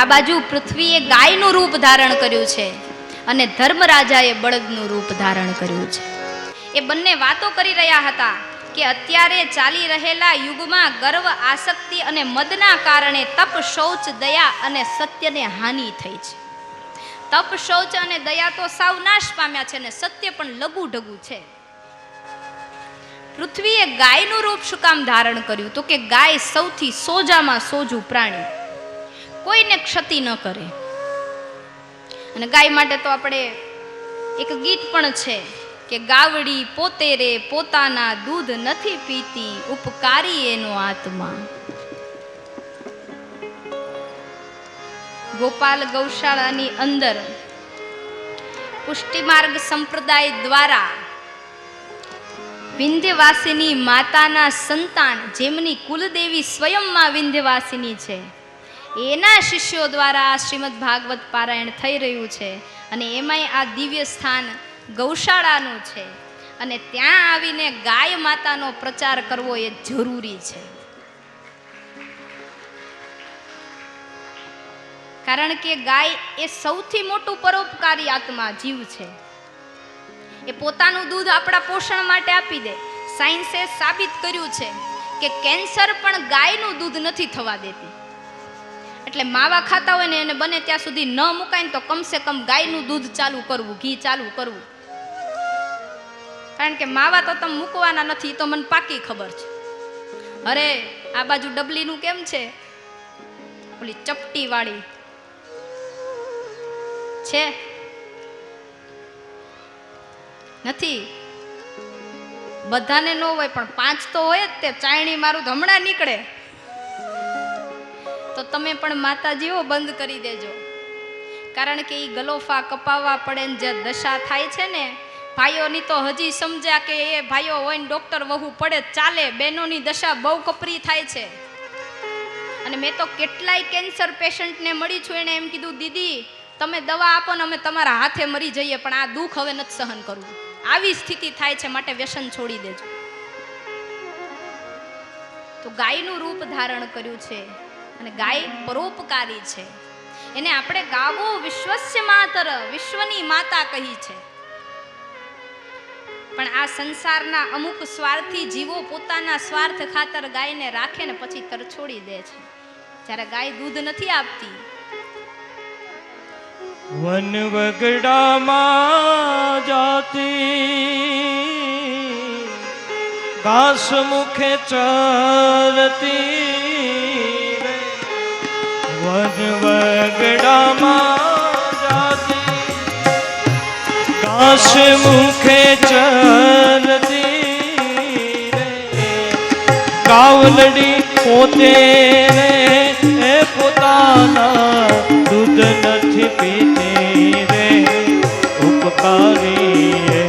આ બાજુ પૃથ્વીએ ગાયનું રૂપ ધારણ કર્યું છે અને ધર્મરાજાએ બળદનું રૂપ ધારણ કર્યું છે. એ બંને વાતો કરી રહ્યા હતા કે અત્યારે ચાલી રહેલા યુગમાં ગર્વ, આસક્તિ અને મદના કારણે તપ, શૌચ, દયા અને સત્યને હાનિ થઈ છે. તપ, શૌચ અને દયા તો સાવ નાશ પામ્યા છે અને સત્ય પણ લઘુ ઢગુ છે. પૃથ્વીએ ગાયનું રૂપ શું કામ ધારણ કર્યું? તો કે ગાય સૌથી સોજામાં સોજું પ્રાણી. કોઈને ક્ષતિ ન કરે. અને ગાય માટે તો આપણે એક ગીત પણ છે કે ગાવડી પોતે રે પોતાના દૂધ નથી પીતી, ઉપકારી એનો આત્મા. ગોપાલ ગૌશાળાની અંદર પુષ્ટિમાર્ગ સંપ્રદાય દ્વારા વિંધ્યવાસીની માતાના સંતાન, જેમની કુલદેવી સ્વયંમાં વિંધ્યવાસીની છે એના શિષ્યો દ્વારા શ્રીમદ ભાગવત પારાયણ થઈ રહ્યું છે અને એમાંય આ દિવ્ય સ્થાન ગૌશાળાનું છે. અને ત્યાં આવીને ગાય માતાનો પ્રચાર કરવો એ જરૂરી છે. કારણ કે ગાય એ સૌથી મોટું પરોપકારી આત્મા જીવ છે. એ પોતાનું દૂધ આપણા પોષણ માટે આપી દે. સાયન્સે સાબિત કર્યું છે કે કેન્સર પણ ગાયનું દૂધ નથી થવા દેતી. એટલે માવા ખાતા હોય ને એને બને ત્યાં સુધી ન મુકાય ને તો કમસે કમ ગાયનું દૂધ ચાલુ કરવું, ઘી ચાલુ કરવું. કારણ કે માવા તો તમે મૂકવાના નથી તો મને પાકી ખબર છે. અરે, આ બાજુ ડબલીનું કેમ છે? ઓલી ચપટી વાળી છે? નથી. બધાને ન હોય, પણ પાંચ તો હોય જ તે, ચાયણી મારું હમણાં નીકળે. તો તમે પણ માતાજીઓ બંધ કરી દેજો. કારણ કે એ ગલોફા કપાવવા પડે ને જે દશા થાય છે ને, ભાઈઓની તો હજી સમજ્યા કે એ ભાઈઓ હોય ને ડોક્ટર વહુ પડે ચાલે, બહેનોની દશા બહુ કપરી થાય છે. અને મેં તો કેટલાય કેન્સર પેશન્ટને મળી છું એણે એમ કીધું, દીદી, તમે દવા આપો ને અમે તમારા હાથે મરી જઈએ, પણ આ દુઃખ હવે નથી સહન કરવું. આવી સ્થિતિ થાય છે માટે વ્યસન છોડી દેજો. તો ગાયનું રૂપ ધારણ કર્યું છે. અને ગાય પરોપકારી છે. એને આપણે ગાવો વિશ્વસ્ય માતર, વિશ્વની માતા કહી છે. પણ આ સંસારના અમુક સ્વાર્થી જીવો પોતાના સ્વાર્થ ખાતર ગાયને રાખે ને પછી તરછોડી દે છે. જ્યારે ગાય દૂધ નથી આપતી. વન વગડામાં જાતી, ઘાસ મુખે ચરતી. ઘાસ મુખે ચરતી કાવલડી પોતે રે પોતાના દૂધ નથી પીતી રે. ઉપકારી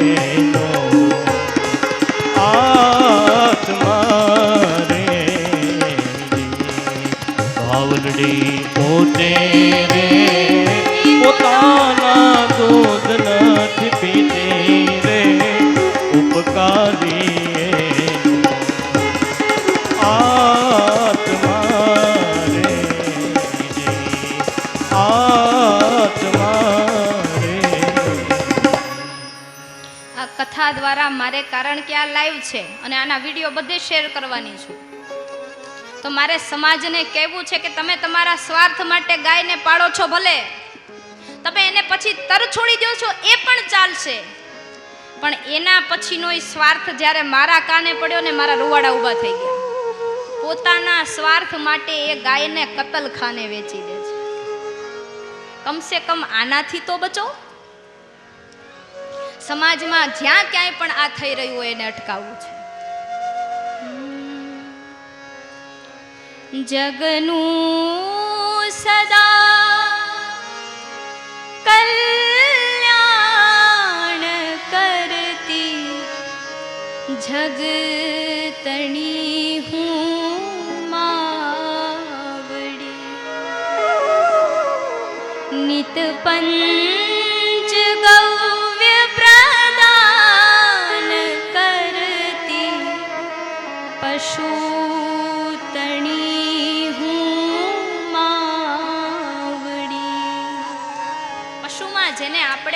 કારણ કે આ લાઈવ છે અને આના વીડિયો બધે શેર કરવાની છું. તો મારે સમાજને કહેવું છે કે તમે તમારા સ્વાર્થ માટે ગાયને પાળો છો ભલે. તમે એને પછી તર છોડી દો છો એ પણ ચાલશે. પણ એના પછીનો સ્વાર્થ જ્યારે મારા કાને પડ્યો ને મારા રૂવાડા ઊભા થઈ ગયા. પોતાના સ્વાર્થ માટે એ ગાયને કતલખાને વેચી દે છે. કમસે કમ આનાથી તો બચો. સમાજમાં જ્યાં ક્યાંય પણ આ થઈ રહ્યું હોય એને અટકાવવું છે. જગનું સદા કલ્યાણ કરતી જગતણી હું માવડી. નિત પંચ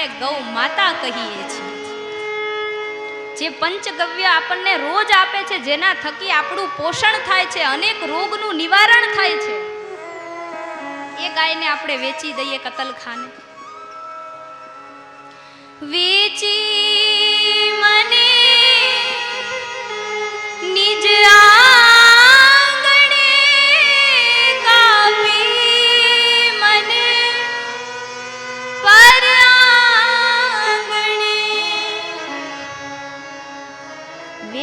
આપણે ગૌ માતા કહીએ છીએ. જે પંચગવ્ય આપણને રોજ આપે છે, જેના થકી આપણું પોષણ થાય છે, અનેક રોગનું નિવારણ થાય છે. એ ગાયને આપણે વેચી દઈએ કતલખાને. વેચી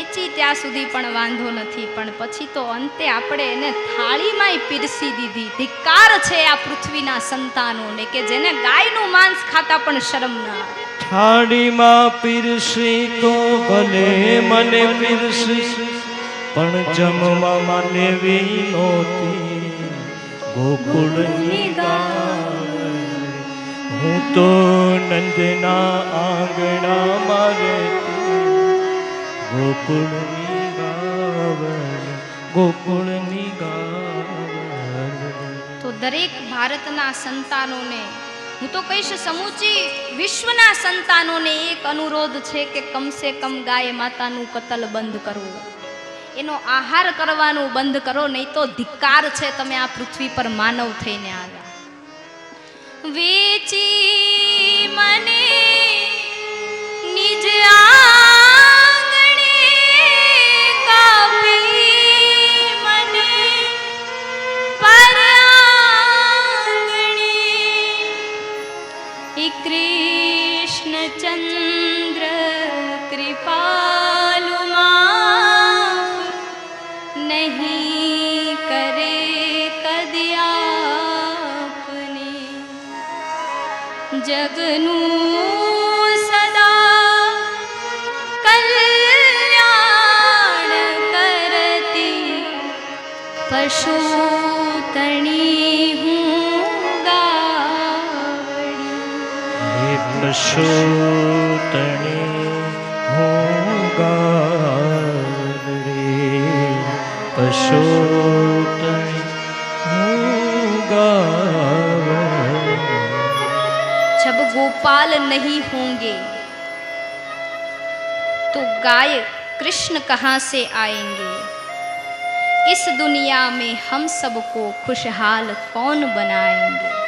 વેચી ત્યાં સુધી પણ વાંધો નથી. પણ પછી તો અંતે આપણે એને થાળીમાંય પીરસી દીધી. ધિક્કાર છે આ પૃથ્વીના સંતાનોને કે જેને ગાયનું માંસ ખાતા પણ શરમ ના થાળીમાં પીરસી તો ભલે મને પીરસી, પણ જમવા મને વી નહોતી. ગોકુળની ગાય હું તો નંદના આંગણામાં ગોકુળની તો દરેક ભારતના સંતાનોને, હું તો કહીશ સમૂચી વિશ્વના સંતાનોને એક અનુરોધ છે કે કમસે કમ ગાય માતાનું કતલ બંધ કરવું. એનો આહાર કરવાનું બંધ કરો, નહીં તો ધિક્કાર છે તમે આ પૃથ્વી પર માનવ થઈને આવ્યા. વેચી મને કૃષ્ણચંદ્ર કૃપાલુ માફ નહીં કરે કદયાપને જગનું સદા કલ્યાણ शोतने होगा रे। पशोतने होगा जब गोपाल नहीं होंगे तो गाय कृष्ण कहाँ से आएँगे? इस दुनिया में हम सबको खुशहाल कौन बनाएँगे?